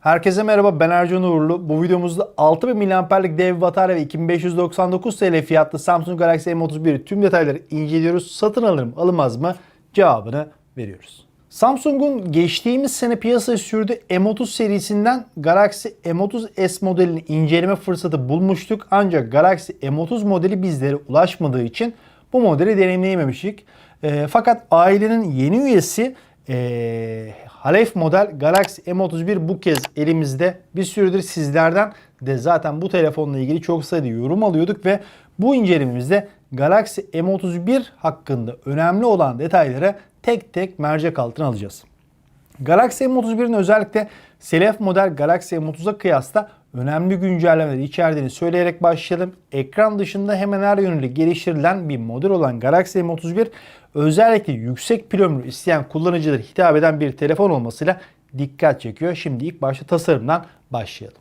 Herkese merhaba ben Ercan Uğurlu. Bu videomuzda 6000 mAh'lik dev batarya ve 2599 TL fiyatlı Samsung Galaxy M31 tüm detayları inceliyoruz. Satın alırım alınmaz mı? Cevabını veriyoruz. Samsung'un geçtiğimiz sene piyasaya sürdüğü M30 serisinden Galaxy M30 S modelini inceleme fırsatı bulmuştuk. Ancak Galaxy M30 modeli bizlere ulaşmadığı için bu modeli deneyimleyememiştik. E, fakat ailenin yeni üyesi e, Halef model Galaxy M31 bu kez elimizde. Bir süredir sizlerden de zaten bu telefonla ilgili çok sayıda yorum alıyorduk ve bu incelememizde Galaxy M31 hakkında önemli olan detayları tek tek mercek altına alacağız. Galaxy M31'in özellikle Selef model Galaxy M30'a kıyasla önemli güncellemeler içerdiğini söyleyerek başlayalım. Ekran dışında hemen her yönüyle geliştirilen bir model olan Galaxy M31 özellikle yüksek pil ömrü isteyen kullanıcılara hitap eden bir telefon olmasıyla dikkat çekiyor. Şimdi ilk başta tasarımdan başlayalım.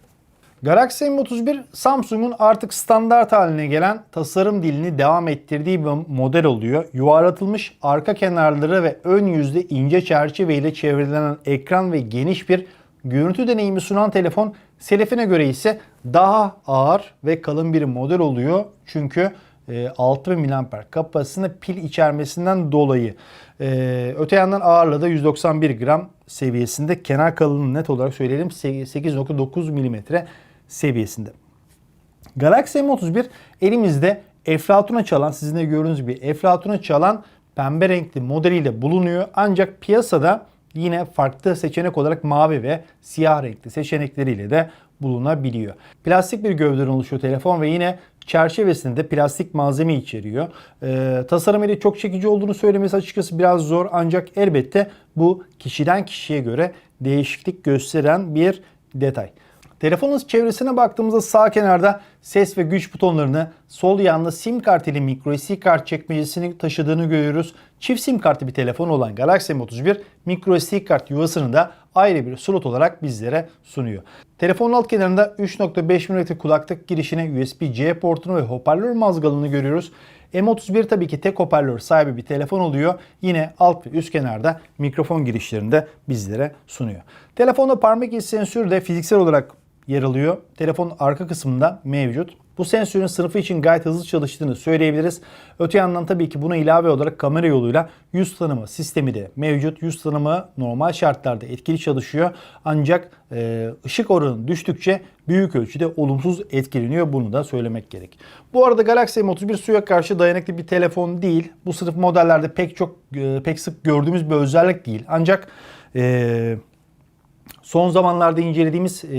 Galaxy M31 Samsung'un artık standart haline gelen tasarım dilini devam ettirdiği bir model oluyor. Yuvarlatılmış arka kenarları ve ön yüzde ince çerçeve ile çevrilenen ekran ve geniş bir görüntü deneyimi sunan telefon Selefine göre ise daha ağır ve kalın bir model oluyor. Çünkü e, 6000 mAh kapasitesinde pil içermesinden dolayı. E, öte yandan ağırlığı da 191 gram seviyesinde. Kenar kalınlığı net olarak söyleyelim 8.9 mm seviyesinde. Galaxy M31 elimizde Eflatun'a çalan, sizin de gördüğünüz gibi Eflatun'a çalan pembe renkli modeliyle bulunuyor. Ancak piyasada yine farklı seçenek olarak mavi ve siyah renkli seçenekleriyle de bulunabiliyor. Plastik bir gövdeden oluşuyor telefon ve yine çerçevesinde de plastik malzeme içeriyor. Ee, tasarım ile çok çekici olduğunu söylemesi açıkçası biraz zor ancak elbette bu kişiden kişiye göre değişiklik gösteren bir detay. Telefonun çevresine baktığımızda sağ kenarda ses ve güç butonlarını, sol yanında sim kart ile micro SD kart çekmecesini taşıdığını görüyoruz. Çift sim kartlı bir telefon olan Galaxy M31 micro SD kart yuvasını da ayrı bir slot olarak bizlere sunuyor. Telefonun alt kenarında 3.5 mm kulaklık girişine USB-C portunu ve hoparlör mazgalını görüyoruz. M31 tabii ki tek hoparlör sahibi bir telefon oluyor. Yine alt ve üst kenarda mikrofon girişlerini de bizlere sunuyor. Telefonda parmak izi sensörü de fiziksel olarak yer alıyor. Telefonun arka kısmında mevcut. Bu sensörün sınıfı için gayet hızlı çalıştığını söyleyebiliriz. Öte yandan tabii ki buna ilave olarak kamera yoluyla yüz tanıma sistemi de mevcut. Yüz tanıma normal şartlarda etkili çalışıyor. Ancak e, ışık oranı düştükçe büyük ölçüde olumsuz etkileniyor. Bunu da söylemek gerek. Bu arada Galaxy M31 suya karşı dayanıklı bir telefon değil. Bu sınıf modellerde pek çok e, pek sık gördüğümüz bir özellik değil. Ancak e, son zamanlarda incelediğimiz e,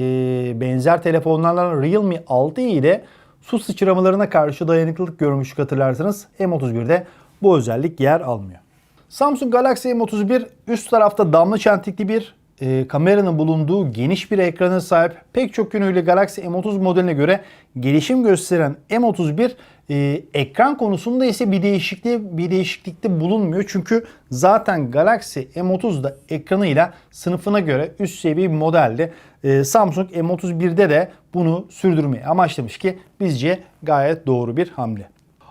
benzer telefonlarla Realme 6 ile su sıçramalarına karşı dayanıklılık görmüştük hatırlarsanız. M31'de bu özellik yer almıyor. Samsung Galaxy M31 üst tarafta damla çentikli bir e, kameranın bulunduğu geniş bir ekrana sahip. Pek çok yönüyle Galaxy M30 modeline göre gelişim gösteren M31 e, ekran konusunda ise bir değişikliği bir değişiklikte bulunmuyor. Çünkü zaten Galaxy M30'da ekranıyla sınıfına göre üst seviye bir modeldi. E, Samsung M31'de de bunu sürdürmeyi amaçlamış ki bizce gayet doğru bir hamle.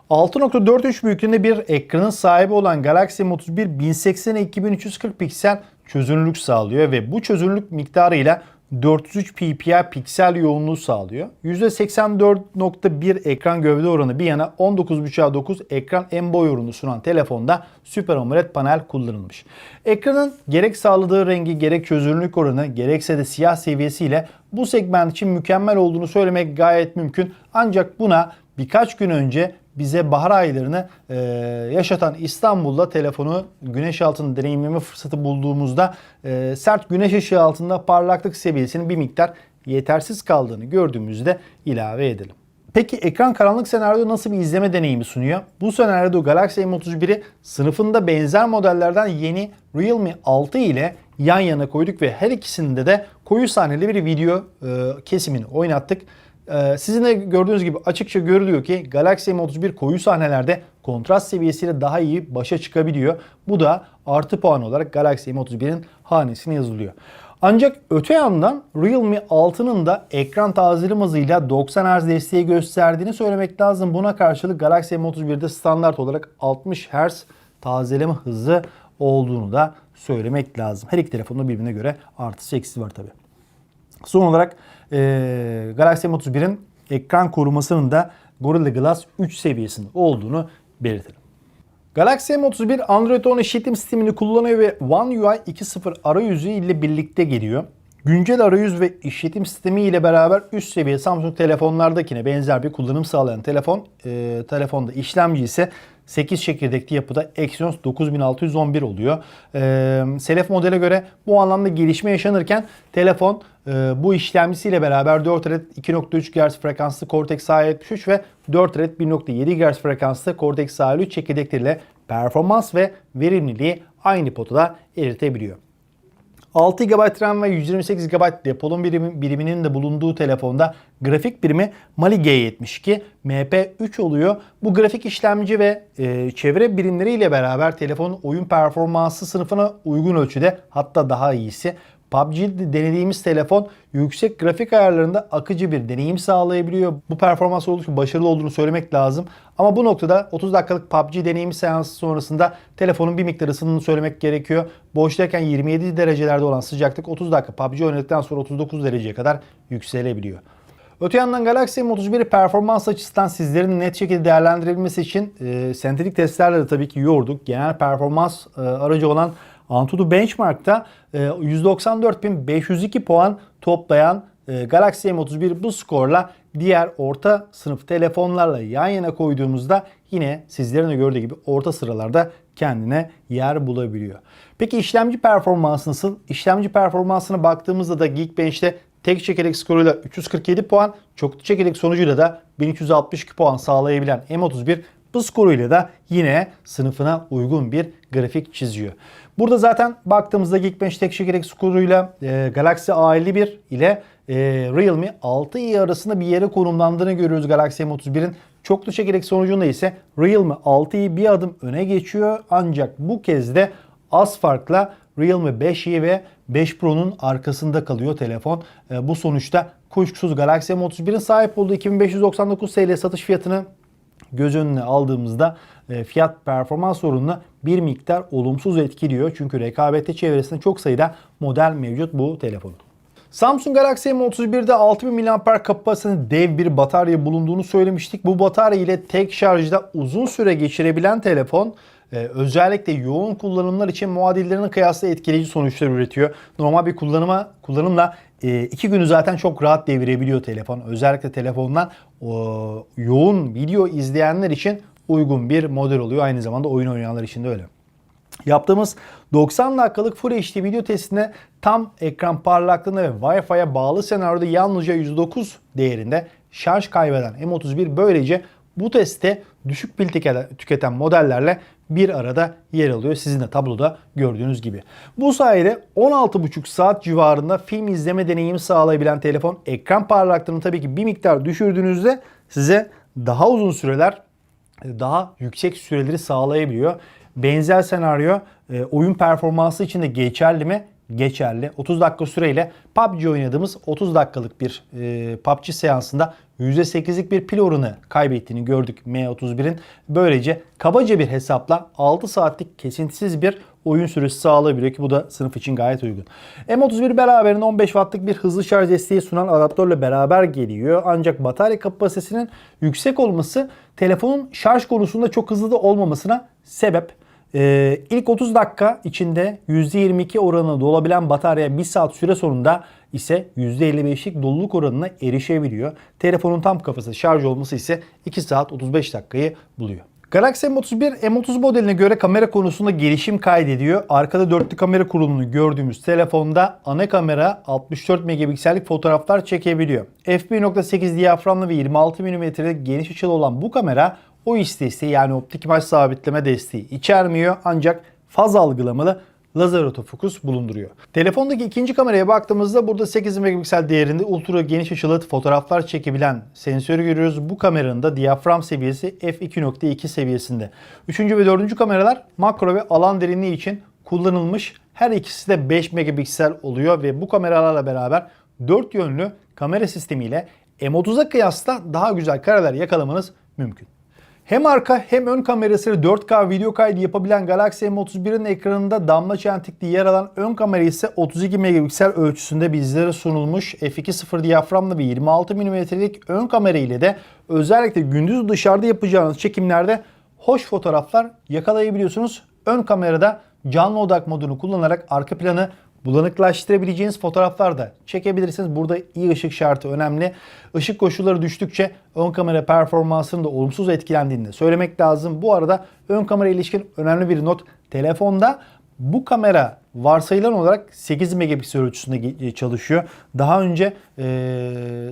6.43 büyüklüğünde bir ekranın sahibi olan Galaxy M31 1080'e 2340 piksel çözünürlük sağlıyor ve bu çözünürlük miktarıyla 403 ppi piksel yoğunluğu sağlıyor. %84.1 ekran gövde oranı bir yana 19.5'a 9 ekran en boy oranı sunan telefonda Super AMOLED panel kullanılmış. Ekranın gerek sağladığı rengi gerek çözünürlük oranı gerekse de siyah seviyesiyle bu segment için mükemmel olduğunu söylemek gayet mümkün. Ancak buna birkaç gün önce bize bahar aylarını e, yaşatan İstanbul'da telefonu güneş altında deneyimleme fırsatı bulduğumuzda e, sert güneş ışığı altında parlaklık seviyesinin bir miktar yetersiz kaldığını gördüğümüzde ilave edelim. Peki ekran karanlık senaryoda nasıl bir izleme deneyimi sunuyor? Bu senaryoda Galaxy M31'i sınıfında benzer modellerden yeni Realme 6 ile yan yana koyduk ve her ikisinde de koyu sahneli bir video e, kesimini oynattık. Ee, sizin de gördüğünüz gibi açıkça görülüyor ki Galaxy M31 koyu sahnelerde kontrast seviyesiyle daha iyi başa çıkabiliyor. Bu da artı puan olarak Galaxy M31'in hanesine yazılıyor. Ancak öte yandan Realme 6'nın da ekran tazelim hızıyla 90 Hz desteği gösterdiğini söylemek lazım. Buna karşılık Galaxy M31'de standart olarak 60 Hz tazeleme hızı olduğunu da söylemek lazım. Her iki telefonda birbirine göre artısı eksi var tabi. Son olarak e, Galaxy M31'in ekran korumasının da Gorilla Glass 3 seviyesinde olduğunu belirtelim. Galaxy M31 Android 10 işletim sistemini kullanıyor ve One UI 2.0 arayüzü ile birlikte geliyor. Güncel arayüz ve işletim sistemi ile beraber üst seviye Samsung telefonlardakine benzer bir kullanım sağlayan telefon. E, telefonda işlemci ise 8 çekirdekli yapıda Exynos 9611 oluyor. E, Selef modele göre bu anlamda gelişme yaşanırken telefon e, bu işlemcisiyle beraber 4 adet 2.3 GHz frekanslı Cortex A73 ve 4 adet 1.7 GHz frekanslı Cortex A53 çekirdekleriyle performans ve verimliliği aynı potada eritebiliyor. 6 GB RAM ve 128 GB depolum birimi, biriminin de bulunduğu telefonda grafik birimi Mali G72 MP3 oluyor. Bu grafik işlemci ve e, çevre birimleriyle beraber telefonun oyun performansı sınıfına uygun ölçüde hatta daha iyisi. PUBG'de denediğimiz telefon yüksek grafik ayarlarında akıcı bir deneyim sağlayabiliyor. Bu performans oldukça başarılı olduğunu söylemek lazım. Ama bu noktada 30 dakikalık PUBG deneyimi seansı sonrasında telefonun bir miktar ısındığını söylemek gerekiyor. Boştayken 27 derecelerde olan sıcaklık 30 dakika PUBG oynadıktan sonra 39 dereceye kadar yükselebiliyor. Öte yandan Galaxy M31'i performans açısından sizlerin net şekilde değerlendirebilmesi için e, sentetik testlerle de tabii ki yorduk. Genel performans e, aracı olan Antutu Benchmark'ta e, 194.502 puan toplayan e, Galaxy M31 bu skorla diğer orta sınıf telefonlarla yan yana koyduğumuzda yine sizlerin de gördüğü gibi orta sıralarda kendine yer bulabiliyor. Peki işlemci performansı nasıl? İşlemci performansına baktığımızda da Geekbench'te tek çekirdek skoruyla 347 puan, çoklu çekirdek sonucuyla da 1362 puan sağlayabilen M31 bu skoruyla da yine sınıfına uygun bir grafik çiziyor. Burada zaten baktığımızda Geekbench tek çekirdek skoruyla e, Galaxy A51 ile e, Realme 6i arasında bir yere konumlandığını görüyoruz Galaxy M31'in. Çoklu çekirdek sonucunda ise Realme 6i bir adım öne geçiyor. Ancak bu kez de az farkla Realme 5i ve 5 Pro'nun arkasında kalıyor telefon. E, bu sonuçta kuşkusuz Galaxy M31'in sahip olduğu 2599 TL satış fiyatını göz önüne aldığımızda e, fiyat performans sorununu bir miktar olumsuz etkiliyor. Çünkü rekabette çevresinde çok sayıda model mevcut bu telefonun. Samsung Galaxy M31'de 6000 mAh kapasiteli dev bir batarya bulunduğunu söylemiştik. Bu batarya ile tek şarjda uzun süre geçirebilen telefon e, özellikle yoğun kullanımlar için muadillerine kıyasla etkileyici sonuçlar üretiyor. Normal bir kullanıma kullanımla e, iki günü zaten çok rahat devirebiliyor telefon. Özellikle telefondan o, yoğun video izleyenler için uygun bir model oluyor. Aynı zamanda oyun oynayanlar için de öyle. Yaptığımız 90 dakikalık Full HD video testinde tam ekran parlaklığında ve Wi-Fi'ye bağlı senaryoda yalnızca 109 değerinde şarj kaybeden M31 böylece bu testte düşük pil tüketen modellerle bir arada yer alıyor. Sizin de tabloda gördüğünüz gibi. Bu sayede 16,5 saat civarında film izleme deneyimi sağlayabilen telefon ekran parlaklığını tabii ki bir miktar düşürdüğünüzde size daha uzun süreler daha yüksek süreleri sağlayabiliyor. Benzer senaryo e, oyun performansı için de geçerli mi? Geçerli. 30 dakika süreyle PUBG oynadığımız 30 dakikalık bir e, PUBG seansında %8'lik bir pil oranı kaybettiğini gördük M31'in. Böylece kabaca bir hesapla 6 saatlik kesintisiz bir oyun süresi sağlayabiliyor ki bu da sınıf için gayet uygun. M31 beraberinde 15 wattlık bir hızlı şarj desteği sunan adaptörle beraber geliyor. Ancak batarya kapasitesinin yüksek olması telefonun şarj konusunda çok hızlı da olmamasına sebep. Ee, ilk 30 dakika içinde %22 oranına dolabilen batarya 1 saat süre sonunda ise %55'lik doluluk oranına erişebiliyor. Telefonun tam kafası şarj olması ise 2 saat 35 dakikayı buluyor. Galaxy M31 M30 modeline göre kamera konusunda gelişim kaydediyor. Arkada dörtlü kamera kurulumunu gördüğümüz telefonda ana kamera 64 megapiksellik fotoğraflar çekebiliyor. f1.8 diyaframlı ve 26 mm'lik geniş açılı olan bu kamera o iş desteği yani optik imaj sabitleme desteği içermiyor ancak faz algılamalı lazer otofokus bulunduruyor. Telefondaki ikinci kameraya baktığımızda burada 8 megapiksel değerinde ultra geniş açılı fotoğraflar çekebilen sensörü görüyoruz. Bu kameranın da diyafram seviyesi f2.2 seviyesinde. Üçüncü ve dördüncü kameralar makro ve alan derinliği için kullanılmış. Her ikisi de 5 megapiksel oluyor ve bu kameralarla beraber 4 yönlü kamera sistemiyle M30'a kıyasla daha güzel kareler yakalamanız mümkün. Hem arka hem ön kamerasıyla 4K video kaydı yapabilen Galaxy M31'in ekranında damla çentikli yer alan ön kamera ise 32 megapiksel ölçüsünde bizlere sunulmuş f2.0 diyaframlı ve 26 mm'lik ön kamera ile de özellikle gündüz dışarıda yapacağınız çekimlerde hoş fotoğraflar yakalayabiliyorsunuz. Ön kamerada canlı odak modunu kullanarak arka planı bulanıklaştırabileceğiniz fotoğraflar da çekebilirsiniz. Burada iyi ışık şartı önemli. Işık koşulları düştükçe ön kamera performansının da olumsuz etkilendiğini söylemek lazım. Bu arada ön kamera ilişkin önemli bir not. Telefonda bu kamera varsayılan olarak 8 megapiksel ölçüsünde ge- çalışıyor. Daha önce e,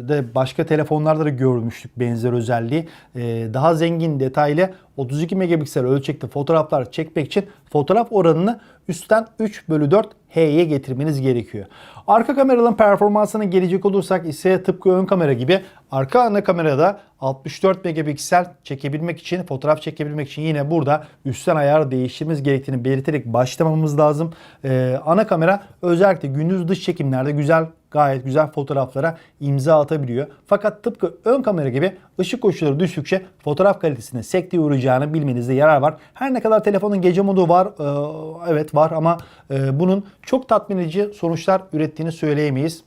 de başka telefonlarda da görmüştük benzer özelliği. E, daha zengin detaylı 32 megapiksel ölçekte fotoğraflar çekmek için fotoğraf oranını üstten 3 bölü 4 H'ye getirmeniz gerekiyor. Arka kameraların performansına gelecek olursak ise tıpkı ön kamera gibi arka ana kamerada 64 megapiksel çekebilmek için, fotoğraf çekebilmek için yine burada üstten ayar değiştirmemiz gerektiğini belirterek başlamamız lazım. Ee, ana kamera özellikle gündüz dış çekimlerde güzel gayet güzel fotoğraflara imza atabiliyor. Fakat tıpkı ön kamera gibi ışık koşulları düştükçe fotoğraf kalitesine sekteye uğrayacağını bilmenizde yarar var. Her ne kadar telefonun gece modu var, e, evet var ama e, bunun çok tatmin edici sonuçlar ürettiğini söyleyemeyiz.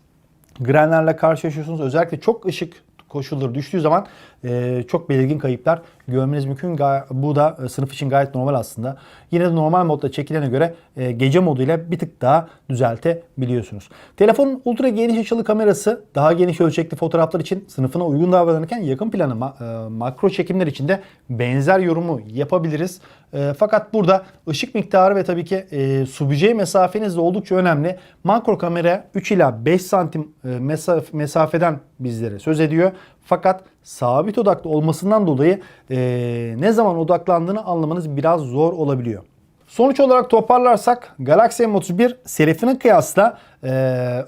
Grenlerle karşılaşıyorsunuz. Özellikle çok ışık koşulları düştüğü zaman e, çok belirgin kayıplar görmeniz mümkün. Bu da e, sınıf için gayet normal aslında. Yine de normal modda çekilene göre e, gece moduyla bir tık daha düzeltebiliyorsunuz. Telefonun ultra geniş açılı kamerası daha geniş ölçekli fotoğraflar için sınıfına uygun davranırken yakın planı ma- e, makro çekimler için de benzer yorumu yapabiliriz. E, fakat burada ışık miktarı ve tabii ki e, subjeye mesafeniz de oldukça önemli. Makro kamera 3 ila 5 santim e, mesaf- mesafeden bizlere söz ediyor. Fakat sabit odaklı olmasından dolayı e, ne zaman odaklandığını anlamanız biraz zor olabiliyor. Sonuç olarak toparlarsak Galaxy M31 Seraphine kıyasla e,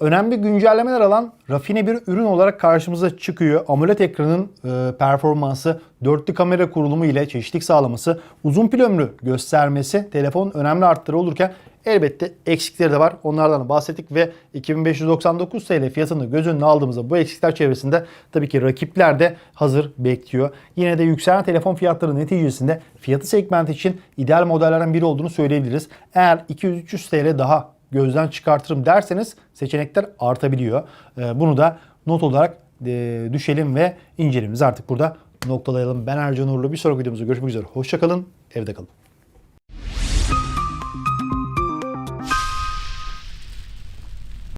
önemli güncellemeler alan rafine bir ürün olarak karşımıza çıkıyor. AMOLED ekranın e, performansı, dörtlü kamera kurulumu ile çeşitlilik sağlaması, uzun pil ömrü göstermesi telefonun önemli artları olurken elbette eksikleri de var. Onlardan bahsettik ve 2599 TL fiyatını göz önüne aldığımızda bu eksikler çevresinde tabii ki rakipler de hazır bekliyor. Yine de yükselen telefon fiyatları neticesinde fiyatı segment için ideal modellerden biri olduğunu söyleyebiliriz. Eğer 200-300 TL daha gözden çıkartırım derseniz seçenekler artabiliyor. Ee, Bunu da not olarak e, düşelim ve incelememizi artık burada noktalayalım. Ben Ercan Uğurlu. Bir sonraki videomuzda görüşmek üzere. Hoşçakalın. Evde kalın.